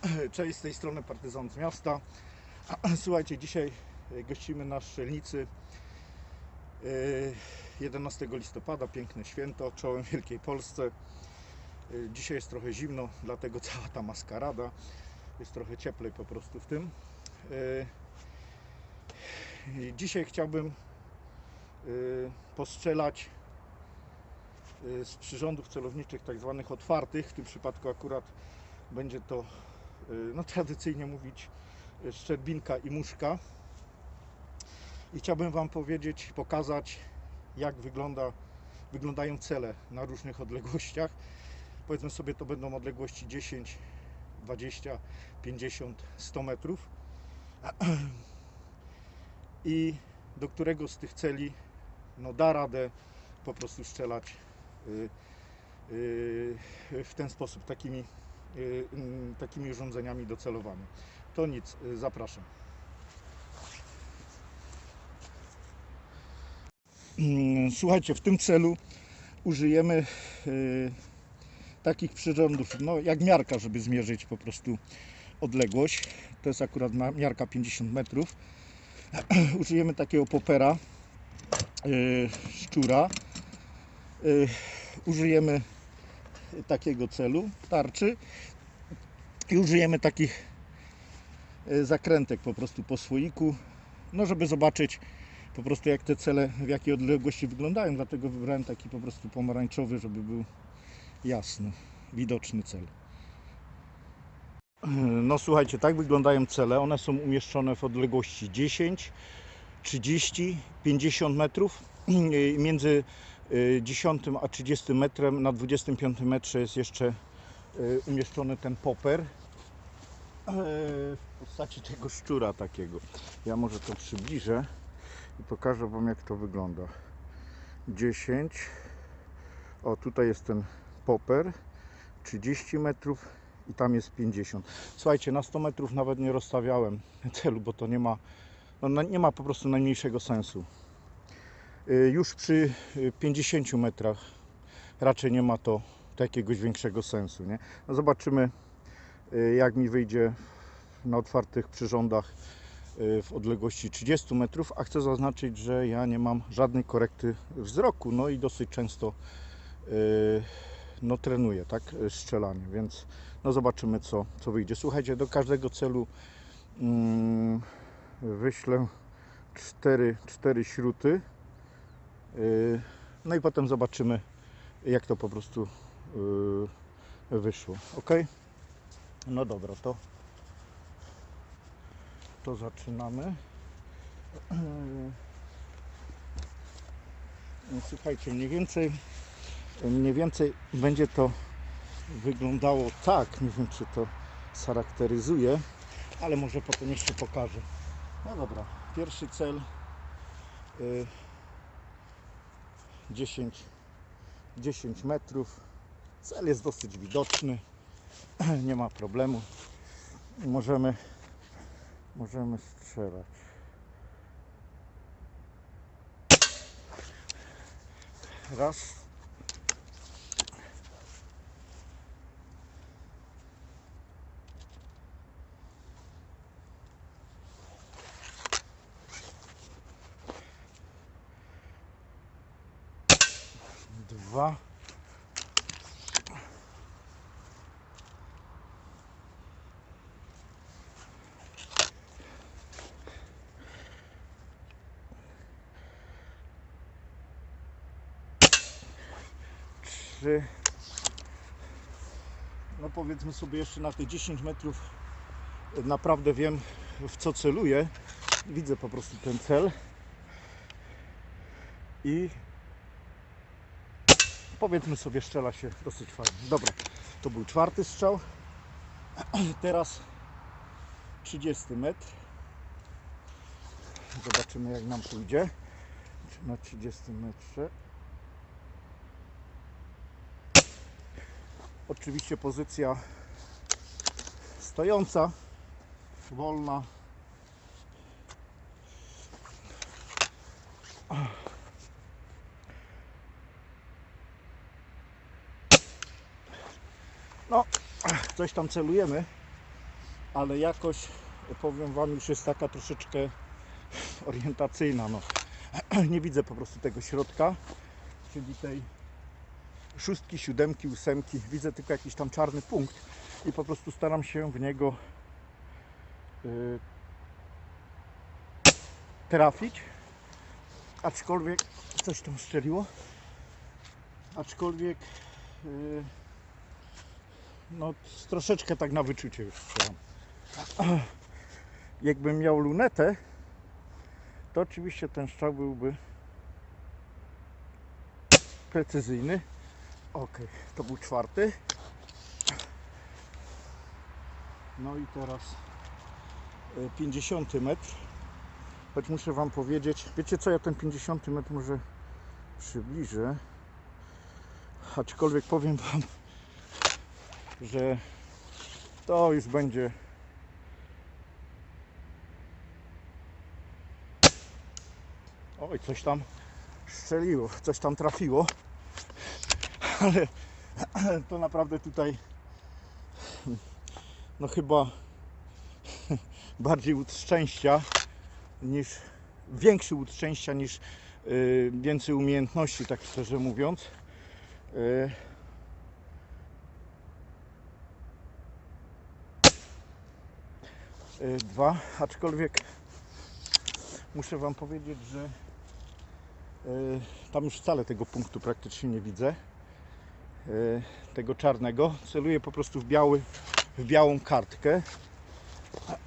Cześć, z tej strony Partyzant z miasta. Słuchajcie, dzisiaj e, gościmy na Strzelnicy. E, 11 listopada, piękne święto, czołem Wielkiej Polsce. E, Dzisiaj jest trochę zimno, dlatego cała ta maskarada. Jest trochę cieplej po prostu w tym. E, Dzisiaj chciałbym e, postrzelać e, z przyrządów celowniczych tak zwanych otwartych. W tym przypadku akurat będzie to no, tradycyjnie mówić y, szczerbinka i muszka. I chciałbym Wam powiedzieć, pokazać, jak wygląda, wyglądają cele na różnych odległościach. Powiedzmy sobie, to będą odległości 10, 20, 50, 100 metrów. I do którego z tych celi no, da radę po prostu strzelać y, y, w ten sposób, takimi y, takimi urządzeniami do celowania. To nic, y, zapraszam. Mm, Słuchajcie, w tym celu użyjemy y, takich przyrządów, no jak miarka, żeby zmierzyć po prostu odległość. To jest akurat miarka 50 metrów. użyjemy takiego popera y, szczura. Y, użyjemy takiego celu, tarczy. I użyjemy takich e, zakrętek po prostu po słoiku, no żeby zobaczyć po prostu jak te cele w jakiej odległości wyglądają, dlatego wybrałem taki po prostu pomarańczowy, żeby był jasny, widoczny cel. E, No słuchajcie, tak wyglądają cele, one są umieszczone w odległości 10, 30, 50 metrów, między 10 a 30 metrem, na 25 metrze jest jeszcze y, umieszczony ten popper y, w postaci tego szczura takiego. Ja może to przybliżę i pokażę Wam jak to wygląda. 10 o tutaj jest ten popper 30 metrów i tam jest 50 słuchajcie na 100 metrów nawet nie rozstawiałem celu bo to nie ma no, nie ma po prostu najmniejszego sensu Y, już przy y, 50 metrach raczej nie ma to jakiegoś większego sensu. Nie? No zobaczymy, y, jak mi wyjdzie na otwartych przyrządach y, w odległości 30 metrów, a chcę zaznaczyć, że ja nie mam żadnej korekty wzroku, no i dosyć często y, no, trenuję, tak, y, strzelanie, więc no zobaczymy, co, co wyjdzie. Słuchajcie, do każdego celu mm, wyślę cztery, cztery śruty. Yy, No i potem zobaczymy, jak to po prostu yy, wyszło. Ok? No dobra, to, to zaczynamy. No, Słuchajcie, mniej więcej, mniej więcej będzie to wyglądało tak. Nie wiem, czy to charakteryzuje, ale może potem jeszcze pokażę. No dobra, pierwszy cel. Yy, 10, 10 metrów. Cel jest dosyć widoczny, nie ma problemu. Możemy, możemy strzelać. Raz. Dwa. Trzy. No powiedzmy sobie jeszcze na te 10 metrów naprawdę wiem w co celuję. Widzę po prostu ten cel. I powiedzmy sobie strzela się dosyć fajnie. Dobra, to był czwarty strzał. Teraz 30 metr. Zobaczymy jak nam pójdzie. Na 30 metrze. Oczywiście pozycja stojąca, wolna. No, coś tam celujemy. ale jakoś powiem Wam już jest taka troszeczkę orientacyjna. No. Nie widzę po prostu tego środka, czyli tej szóstki, siódemki, ósemki. Widzę tylko jakiś tam czarny punkt i po prostu staram się w niego y, trafić. Aczkolwiek coś tam strzeliło. Aczkolwiek y, no troszeczkę tak na wyczucie już strzelam. Jakbym miał lunetę, to oczywiście ten strzał byłby precyzyjny. Ok, to był czwarty. No i teraz y, 50 metr. Choć muszę Wam powiedzieć, wiecie co, ja ten 50 metr może przybliżę. Aczkolwiek powiem Wam, że to już będzie Oj, coś tam strzeliło, coś tam trafiło, ale to naprawdę tutaj no chyba bardziej łód szczęścia niż większy łód szczęścia niż y, więcej umiejętności, tak szczerze mówiąc. Y, dwa, aczkolwiek muszę Wam powiedzieć, że y, tam już wcale tego punktu praktycznie nie widzę. Y, tego czarnego. Celuję po prostu w, biały, w białą kartkę.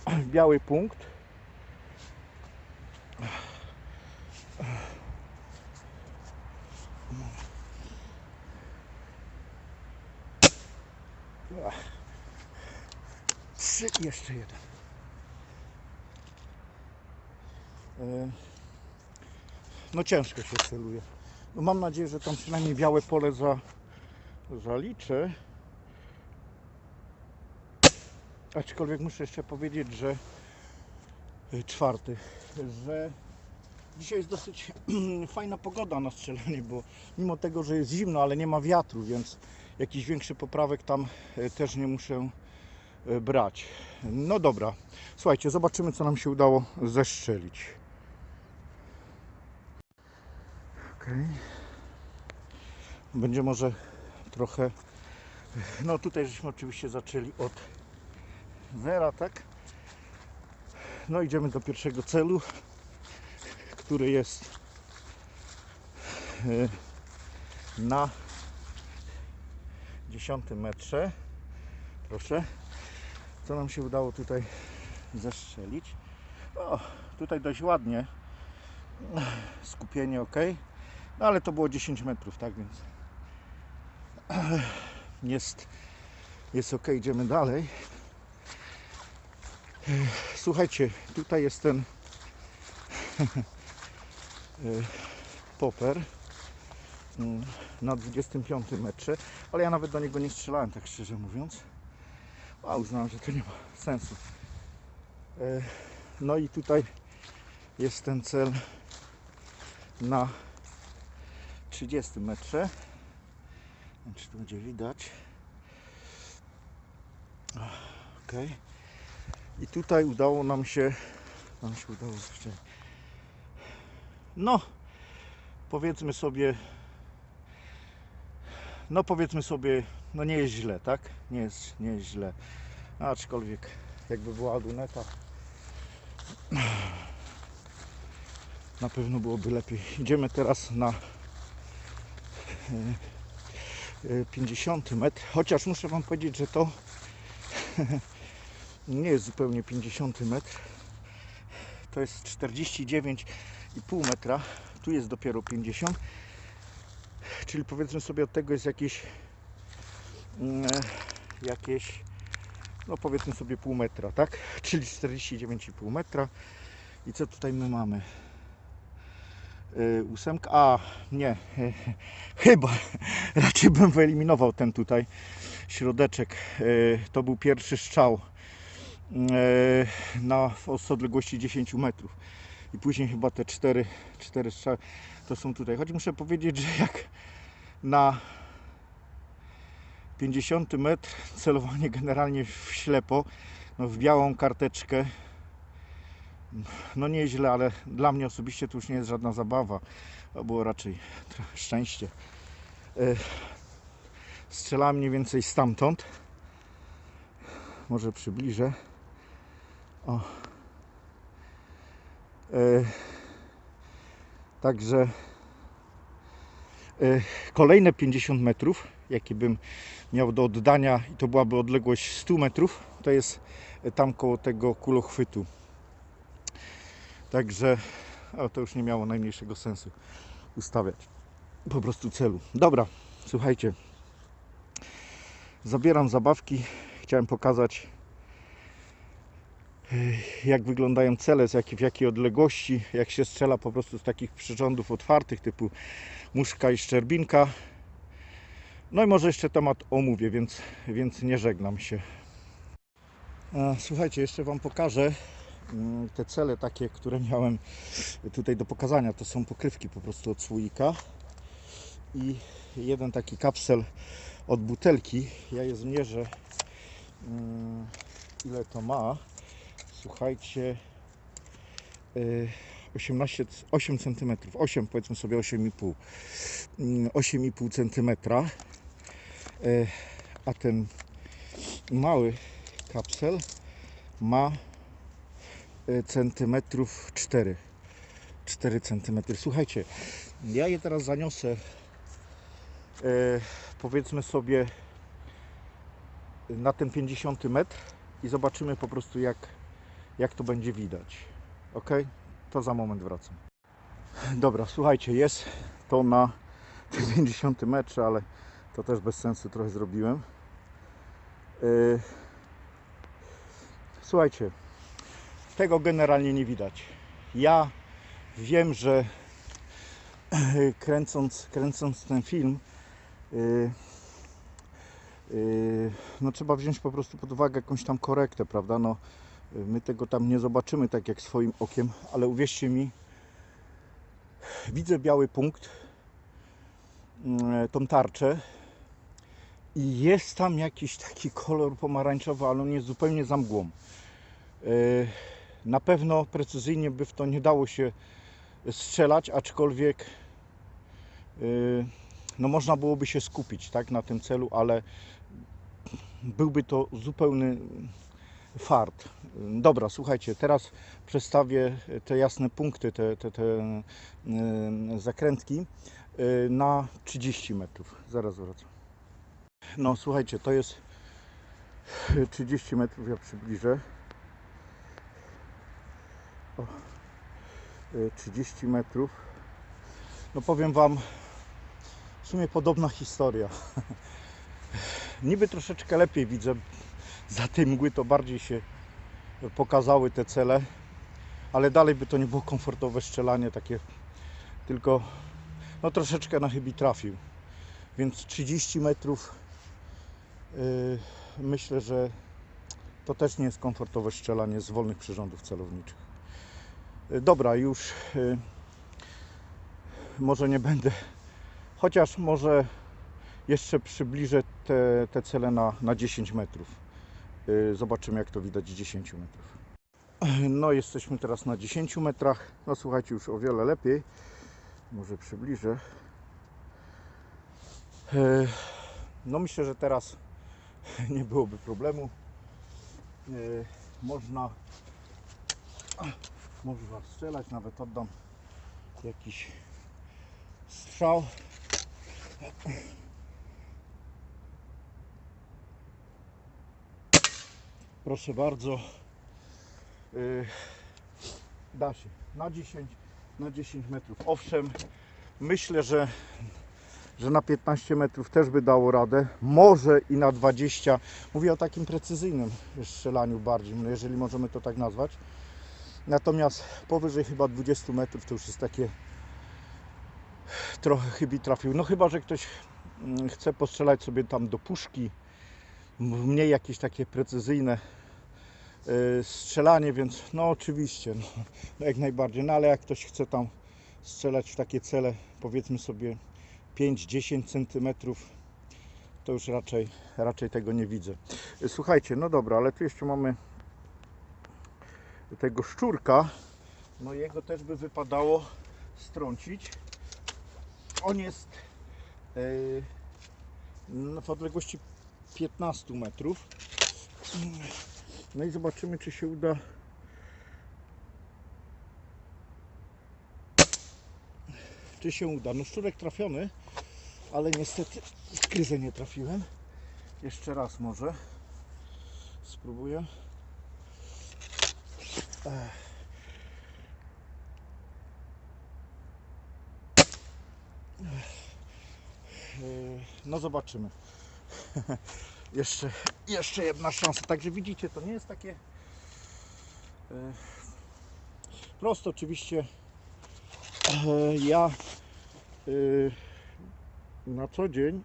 W biały punkt. Trzy, jeszcze jeden. E, No ciężko się celuje. No mam nadzieję, że tam przynajmniej białe pole za, zaliczę. Aczkolwiek muszę jeszcze powiedzieć, że y, czwarty, że dzisiaj jest dosyć fajna pogoda na strzelanie, bo mimo tego, że jest zimno, ale nie ma wiatru, więc jakiś większy poprawek tam y, też nie muszę y, brać. No dobra, słuchajcie, zobaczymy co nam się udało zestrzelić. Okej. Będzie może trochę. No tutaj żeśmy oczywiście zaczęli od zera, tak? No idziemy do pierwszego celu, który jest e, na 10 metrze. Proszę. Co nam się udało tutaj zestrzelić? O, tutaj dość ładnie. Skupienie ok. No ale to było 10 metrów, tak więc jest, jest ok, idziemy dalej. Słuchajcie, tutaj jest ten popper mm, na 25 metrze, ale ja nawet do niego nie strzelałem, tak szczerze mówiąc. A uznałem, że to nie ma sensu. E, No i tutaj jest ten cel na 30 metrze. Nie wiem, Czy tu będzie widać? Ok. I tutaj udało nam się. Nam się udało jeszcze. No, powiedzmy sobie. No, powiedzmy sobie, no nie jest źle, tak? Nie jest, nie jest źle. Aczkolwiek, jakby była luneta, na pewno byłoby lepiej. Idziemy teraz na 50 metr, chociaż muszę Wam powiedzieć, że to nie jest zupełnie 50 metr. To jest 49,5 metra. Tu jest dopiero 50. Czyli powiedzmy sobie od tego jest jakieś mm, e, jakieś no powiedzmy sobie pół metra, tak? Czyli 49,5 metra. I co tutaj my mamy? Yy, ósemka, a nie, chyba raczej bym wyeliminował ten tutaj środeczek. Yy, to był pierwszy strzał yy, na z odległości 10 metrów. I później chyba te cztery, cztery strzały to są tutaj. Choć muszę powiedzieć, że jak na 50 metr celowanie generalnie w ślepo, no, w białą karteczkę. No nieźle, ale dla mnie osobiście to już nie jest żadna zabawa. To było raczej szczęście. E, Strzelałem mniej więcej stamtąd. Może przybliżę. O. E, Także e, kolejne 50 metrów, jakie bym miał do oddania, i to byłaby odległość 100 metrów, to jest tam koło tego kulochwytu. Także o, to już nie miało najmniejszego sensu ustawiać po prostu celu. Dobra, słuchajcie. Zabieram zabawki. Chciałem pokazać y, jak wyglądają cele, z jakiej, w jakiej odległości, jak się strzela po prostu z takich przyrządów otwartych typu muszka i szczerbinka. No i może jeszcze temat omówię, więc, więc nie żegnam się. A, Słuchajcie, jeszcze Wam pokażę te cele takie, które miałem tutaj do pokazania. To są pokrywki po prostu od słoika i jeden taki kapsel od butelki. Ja je zmierzę mm, ile to ma. Słuchajcie y, 18, 8 cm, 8 powiedzmy sobie 8,5 Mm, 8,5 cm a ten mały kapsel ma centymetrów 4 4 centymetry. Słuchajcie, ja je teraz zaniosę e, powiedzmy sobie na ten 50 metr i zobaczymy po prostu jak, jak to będzie widać. Ok? To za moment wracam. Dobra, słuchajcie, jest to na tym 50 metrze, ale to też bez sensu trochę zrobiłem. E, Słuchajcie, tego generalnie nie widać. Ja wiem, że kręcąc, kręcąc ten film, yy, yy, no trzeba wziąć po prostu pod uwagę jakąś tam korektę, prawda? No, my tego tam nie zobaczymy tak jak swoim okiem, ale uwierzcie mi, widzę biały punkt, yy, tą tarczę i jest tam jakiś taki kolor pomarańczowy, ale on jest zupełnie za mgłą. Yy, na pewno precyzyjnie by w to nie dało się strzelać, aczkolwiek yy, no można byłoby się skupić tak, na tym celu, ale byłby to zupełny fart. Dobra, słuchajcie, teraz przestawię te jasne punkty, te, te, te yy, zakrętki yy, na 30 metrów. Zaraz wracam. No słuchajcie, to jest 30 metrów, ja przybliżę. O, y, 30 metrów. No powiem Wam, w sumie podobna historia. Niby troszeczkę lepiej widzę. Za tej mgły to bardziej się pokazały te cele, ale dalej by to nie było komfortowe strzelanie takie, tylko no troszeczkę na chybi trafił. Więc 30 metrów yy, myślę, że to też nie jest komfortowe strzelanie z wolnych przyrządów celowniczych. Y, Dobra, już y, może nie będę, chociaż może jeszcze przybliżę te, te cele na, na 10 metrów. Y, Zobaczymy, jak to widać z 10 metrów. No, jesteśmy teraz na 10 metrach. No, słuchajcie, już o wiele lepiej. Może przybliżę. No, myślę, że teraz nie byłoby problemu. Można można strzelać, nawet oddam jakiś strzał. Proszę bardzo. Yy, Da się na 10, na 10 metrów. Owszem, myślę, że, że na 15 metrów też by dało radę. Może i na 20. Mówię o takim precyzyjnym strzelaniu bardziej, jeżeli możemy to tak nazwać. Natomiast powyżej chyba 20 metrów to już jest takie trochę chybi trafił. No chyba, że ktoś mm, chce postrzelać sobie tam do puszki, mniej jakieś takie precyzyjne y, strzelanie, więc no oczywiście, no, no jak najbardziej. No ale jak ktoś chce tam strzelać w takie cele, powiedzmy sobie 5-10 centymetrów, to już raczej, raczej tego nie widzę. Y, Słuchajcie, no dobra, ale tu jeszcze mamy tego szczurka, no jego też by wypadało strącić. On jest w odległości 15 metrów. No i zobaczymy, czy się uda. Czy się uda? No szczurek trafiony, ale niestety w kryzę nie trafiłem. Jeszcze raz może. Spróbuję. No zobaczymy. jeszcze, jeszcze jedna szansa. Także widzicie, to nie jest takie yy, prosto. Oczywiście yy, ja yy, na co dzień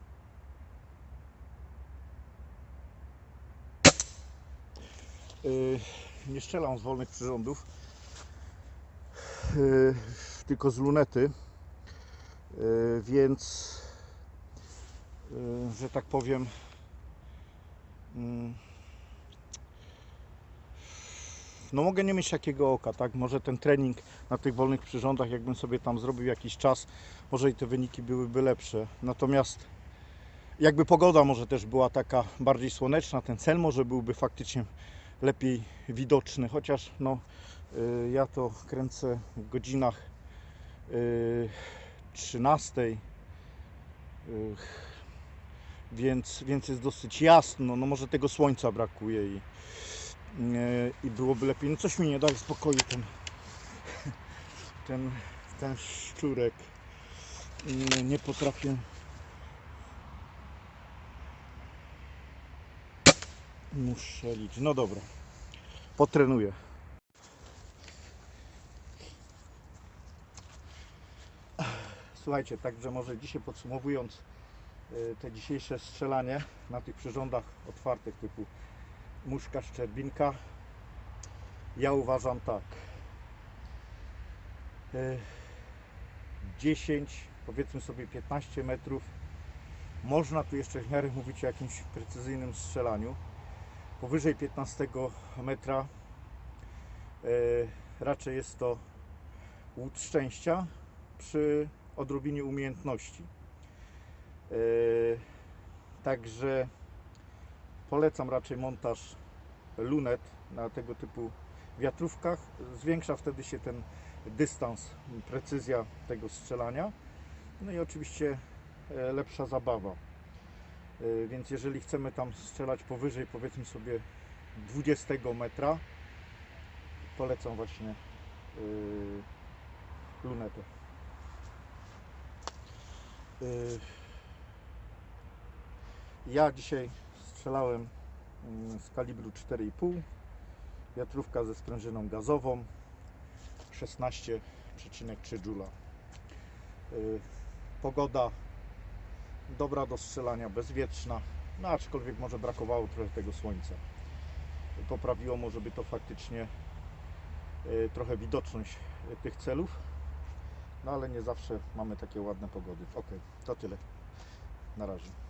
nie strzelam z wolnych przyrządów, yy, tylko z lunety, yy, więc yy, że tak powiem mm, no mogę nie mieć takiego oka, tak? Może ten trening na tych wolnych przyrządach, jakbym sobie tam zrobił jakiś czas, może i te wyniki byłyby lepsze. Natomiast jakby pogoda może też była taka bardziej słoneczna, ten cel może byłby faktycznie lepiej widoczny, chociaż no y, ja to kręcę w godzinach y, 13 y, więc, więc jest dosyć jasno, no może tego słońca brakuje i, y, i byłoby lepiej, no coś mi nie daje spokoju ten ten, ten szczurek. Nie potrafię. Muszę liczyć, no dobra potrenuję Słuchajcie, także może dzisiaj podsumowując y, te dzisiejsze strzelanie na tych przyrządach otwartych typu muszka, szczerbinka, ja uważam tak. y, 10, powiedzmy sobie 15 metrów. Można tu jeszcze w miarę mówić o jakimś precyzyjnym strzelaniu. Powyżej 15 metra y, raczej jest to łód szczęścia przy odrobinie umiejętności. Yy, Także polecam raczej montaż lunet na tego typu wiatrówkach. Zwiększa wtedy się ten dystans, precyzja tego strzelania. No i oczywiście e, lepsza zabawa. Yy, Więc jeżeli chcemy tam strzelać powyżej powiedzmy sobie 20 metra, polecam właśnie yy, lunetę. Y, Ja dzisiaj strzelałem mm, z kalibru 4,5 wiatrówka ze sprężyną gazową 16,3 Joule. Y, Pogoda dobra do strzelania, bezwietrzna, no aczkolwiek może brakowało trochę tego słońca. Poprawiło może by to faktycznie y, trochę widoczność y, tych celów, no ale nie zawsze mamy takie ładne pogody. Ok, to tyle. Na razie.